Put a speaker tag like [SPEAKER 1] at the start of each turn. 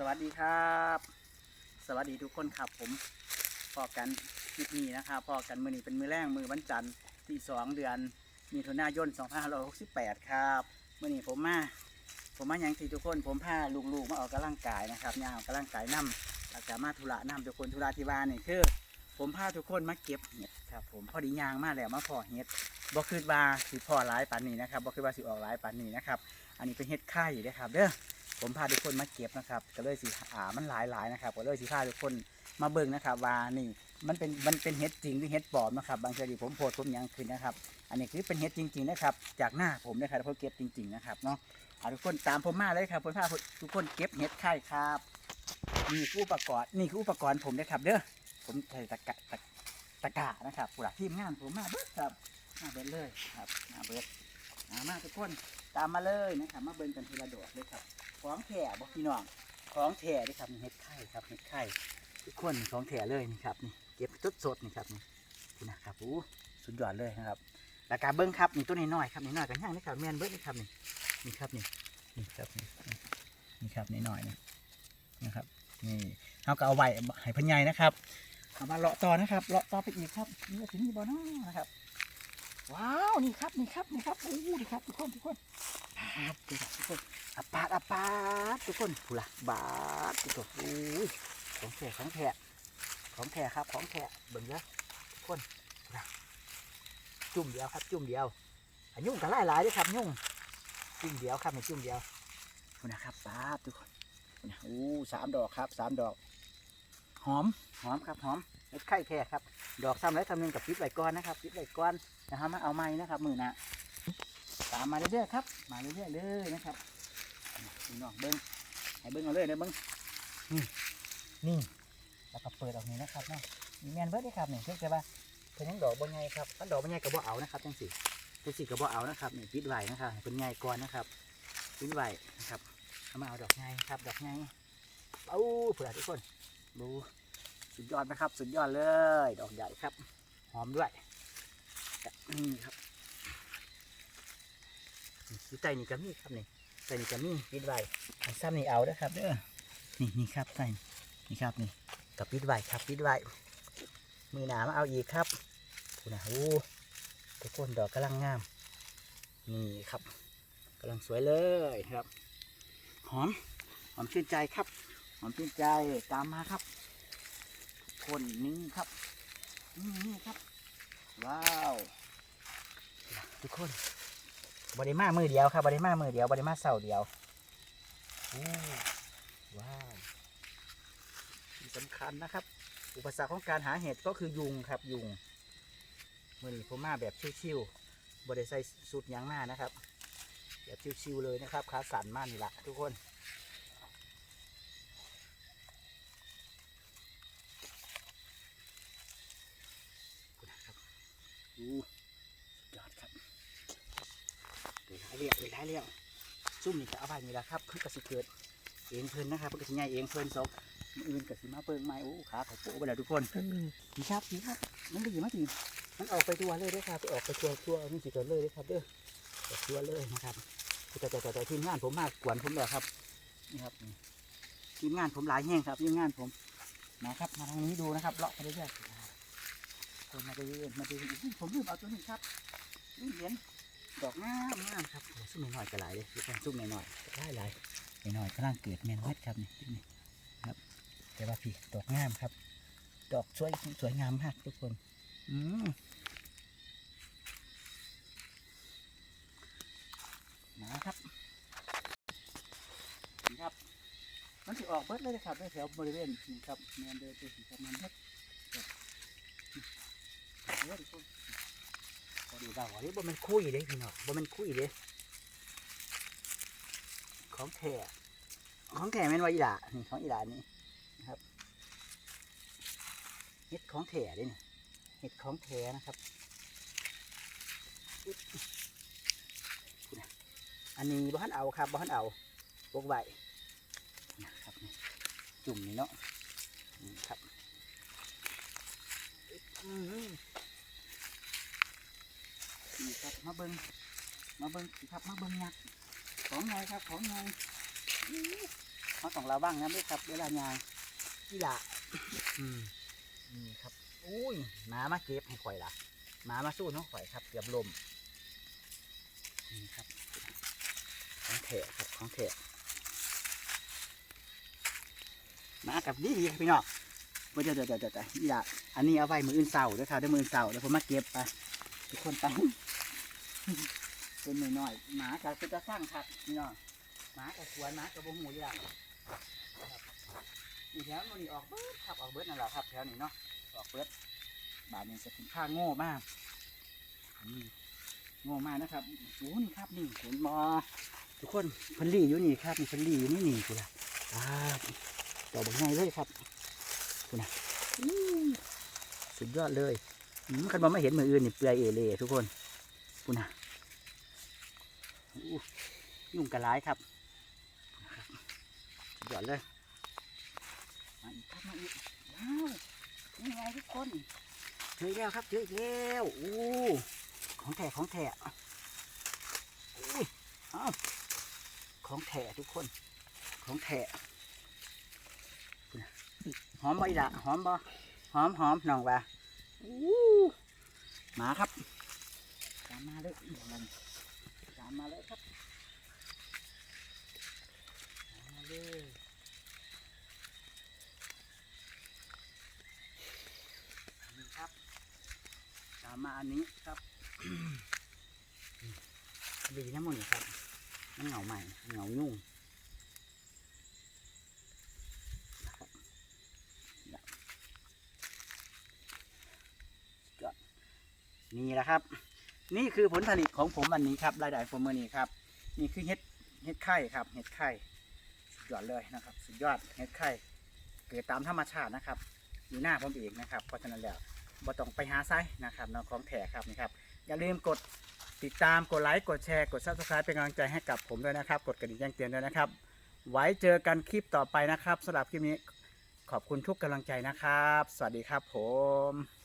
[SPEAKER 1] สวัสดีครับ สวัสดีทุกคนครับผมพอกันคลิปนี้นะครับพอกันมือนี้เป็นมือแรกมือวันจันทร์ที่สองเดือนมีถุนายน2568 ครับมือนี้ผมมาผมมาอย่างที่ทุกคนผมพาลูกๆมาออกกำลังกายนะครับย่างออกกำลังกายนํแล้วก็มาธุระนํทุกคนธุระที่บ้านนี่คือ ผมพาทุกคนมาเก็บเห็ดครับ ผมพอดียางมาแล้วมาพอเห็ดบ่คิดว่าสิพอหลายปานนี้นะครับบ่คิดว่าสิออกหลายปานนี้นะครับ อันนี้เป็นเห็ดไข่เด้อครับ เด้อ ผมพาทุกคนมาเก็บนะครับ ก็เลยสิอ่ามันหลายหลายๆนะครับ ก็เลยสิพาทุกคนมาเบิ่งนะครับว่านี่มันเป็นมันเป็นเห็ดจริงหรือเห็ดปลอมนะครับ บางทีผมโพสต์ผมยังขึ้นนะครับ อันนี้คือเป็นเห็ดจริง ๆนะครับ จากหน้าผมนะครับเพราะเก็บจริง ๆนะครับเนาะเอาทุกคนตามผมมาเลยครับผมพาทุกคนเก็บเห็ดไข่ครับนี่คืออุปกรณ์นี่คืออุปกรณ์ผมนะครับ เด้อผมใส่ตะกะตะตะกร้านะครับผู้หลักทีมงานผมมาเบิดครับมาเบิดเลยครับมาเบิดมามาทุกคน ตามมาเลยนะครับมาเบิ่งกันทีละดอกเลยครับของแถบอกพี่น้องของแถเด้วยครับเห็ดไข่ครับเห็ดไข่ทุกคนของแถเลยนี่ครับนี่เก็บสดสดๆนี่ครับนี่นี่นะครับโอ้สุดยอดเลยนะครับแล้วการเบิ้งครับนี่ตัวนี้น้อยครับนี่น้อยกันย่างนี่ครับแมนเบิ้งนี่ครับนี่นี่ครับนี่นี่ครับนี่นี่ครับนี่น้อยนี่นะครับนี่เขาก็เอาไว้ให้พันใหญ่นะครับเอามาเลาะต่อนะครับเลาะต่อไปอีกครับนี่ถึงนี่บ่เนาะนะครับ ว้าวนี่ครับนี่ครับนี่ครับโอ้นี่ครับทุกคนทุกคนครับนี่ครับทุกคนอาปาดอาปาดทุกคนผู้ละบาดทุกคนโอ้ยของแท้ของแท้ของแท้ครับของแท้เบิ่งเยอะทุกคนจุ่มเดียวครับ จุ่มเดียวอันยุ่งกันหลายหลายด้วยครับยุ่งจุ่มเดียวครับในจุ่มเดียวนะครับปาดทุกคนผู้นะอู้สามดอกครับสามดอก หอมหอมครับหอมเม็ดไข่แท้ครับ ดอกซ้ำแล้วทำหนึ่งกับปิดไว้ก่อนนะครับปิดไว้ก่อนนะครับมาเอาไม้นะครับ มือหนะตามมาเรื่อยๆครับ มาเรื่อยๆเลยนะครับนี่น้องเบิ้งให้เบิ้งเอาเลยนะเบิ้งนี่นี่แล้วก็เปิดออกนี่นะครับเนาะมีแมนเบิร์ดเด้ครับนี่เพียงแต่ว่าเพิ่นยังดอกบ่ใหญ่ครับถ้าดอกบ่ใหญ่ก็บ่เอานะครับจังสิจังสิก็บ่เอานะครับนี่ปิดไว้นะครับเพิ่นใหญ่ก่อนนะครับปิดไว้นะครับเอามาเอาดอกใหญ่ครับ ดอกใหญ่เอาเผื่อทุกคน ดูสุดยอดไหมครับ สุดยอดเลย ดอกใหญ่ครับ หอมด้วยนี่ครับนี่อยู่ใต้นี่ก็มีครับนี่ใส่นี่จะมีปิดไว้ซ้ำนี่เอาด้อครับเด้อนี่นี่ครับใส่นี่ครับนี่กับปิดไว้ครับปิดไว้มือหนามาเอาอีกครับคุณนะโอ้ทุกคนดอกกำลังงาม นี่ครับกำลังสวยเลยครับ หอม หอมชื่นใจครับ หอมชื่นใจตามมาครับ คนนี่ครับนี่ครับ ว้าวทุกคนบริมามือเดียวครับบริมามือเดียวบริมาเสาเดียวอู้ว้าวสำคัญนะครับ อุปสรรคของการหาเห็ดก็คือยุงครับยุงมือนี้ผมมาแบบชิวๆบริใส่สูตรยางหน้านะครับ แบบชิวๆเลยนะครับขาสั่นมากนี่แหละทุกคนนะครับอู้สุด ยอดครับเดี๋ยวท้ายเรียกเดี๋ยวท้ายเรียกซุ่มนี่จะเอาไปนี่แหละครับเพิ่นกระสิเกิดเองเพิ่นนะครับเพิ่นกสิใหญ่เองเพิ่นสองมื้ออื่นกระสิมาเปิงไม้โอ้ขาเขาโปะไปแล้วทุกคนนี่ครับนี่ครับมันดีมากจริงมันออกไปตัวเลยด้อครับออกไปตัวตัวนี่สิเกิดเลยด้อครับเด้อตัวเลยนะครับแต่แต่แต่ทีมงานผมมากกวนผมแล้วครับนี่ครับทีมงานผมหลายแห่งครับทีมงานผมนะครับมาทางนี้ดูนะครับเลาะไปเรื่อย ๆคนมาเรื่อยๆมาเรื่อยๆผมลืมเอาตัวนี้ครับลืมเห็นดอกงามงามครับโอ้ซุ่มหน่อยๆก็หลายเลยทุกคนซุ่มหน่อยๆก็ได้หลายหน่อยๆกำลังเกิดแมนวัดครับนี่นี่ครับ แต่ว่าพี่ดอกงามครับ ดอกสวยสวยงามมากทุกคนอืมนะครับนี่ครับมันจะออกเบิดเลยนะครับในแถวบริเวณนี่ครับแมนเดินไปถึงประมาณนี้ครับ เดี๋ยวทุกคนพอดีเราอันนี้บ่มันคุยเด้พี่น้องบ่มันคุยเด้ของแท้ของแท้แม่นว่าอีหล่านี่ของอีหลานี่นะครับเห็ดของแท้เด้นี่เห็ดของแท้นะครับอันนี้บ่ทันเอาครับบ่ทันเอาพวกใบนะครับจุ่มนี่เนาะครับอืม นี่ครับมาเบิง มาเบิงสิครับมาเบิงยักษ์ของไงครับของไงอื้อเขาต้องระวังนะด้วยครับเวลายางนี่ละอืมนี่ครับอุ้ยหมามาเก็บให้ข่อยละหมามาสู้น้องข่อยครับเกือบลมนี่ครับของแถะครับของแถะมากับดีดีครับพี่น้องเดี๋ยวเดี๋ยวเดี๋ยวเดี๋ยวเดี๋ยวนี่ละอันนี้เอาไว้มืออื่นเสาร์ด้วยครับเดี๋ยวมืออื่นเสาร์เดี๋ยวผมมาเก็บไปทุกคนไป เป็นหน่อยๆหมากับจะสร้างครับพี่เน้องหมากับสวนหมากับบงหูอย่างครับนี่แถวนี้ออกเบิดครับออกเบิดนั่นแหละครับแถวนี้เนาะออกเบิดบาทนี้จะถึงค่าโง่มากนนี้โง่มากนะครับโอ้นี่ครับนี่เห็นบอทุกคนเพันลี่อยู่นี่ครับนี่พันลี่อยู่นี่นี่กูละครับดอบางไงเลยครับกูนะสุดยอดเลยคันบอไม่เห็นมืออื่นนี่เปลือยเอเล่ทุกคนกูนะ ยุ่งกระไรครับหยอดเลยมาอีกครับมาอีกว้าวนี่ไงทุกคนเจออีกแล้วครับเจออีกแล้วอู้ของแท้ของแท้อุ้ยอ้าวของแท้ทุกคน ของแท้หอมบ่อีละหอมบ่หอมหอมน้องว่าอู้หมาครับตามมาเลย มันตามมาเลยครับตามมาเลยนี่ครับ ตามมาอันนี้ครับดีนะมึงครับมันเหงาใหม่เหงายุ่งนะครับก็นี่แหละครับ นี่คือผลผลิตของผมวันนี้ครับรายได้ผมมื่อนี้ครับ นี่คือเห็ดเห็ดไข่ครับเห็ดไข่สุดยอดเลยนะครับ สุดยอดเห็ดไข่เกิดตามธรรมชาตินะครับอยู่หน้าผมเองนะครับเพราะฉะนั้นแล้วบ่ต้องไปหาไซนะครับน้องของแถครับนี่ครับอย่าลืมกดติดตามกดไลค์กดแชร์กดซับสไครป์เป็นกำลังใจให้กับผมด้วยนะครับ กดกระดิ่งแจ้งเตือนด้วยนะครับ ไว้เจอกันคลิปต่อไปนะครับสำหรับคลิปนี้ขอบคุณทุกกำลังใจนะครับ สวัสดีครับผม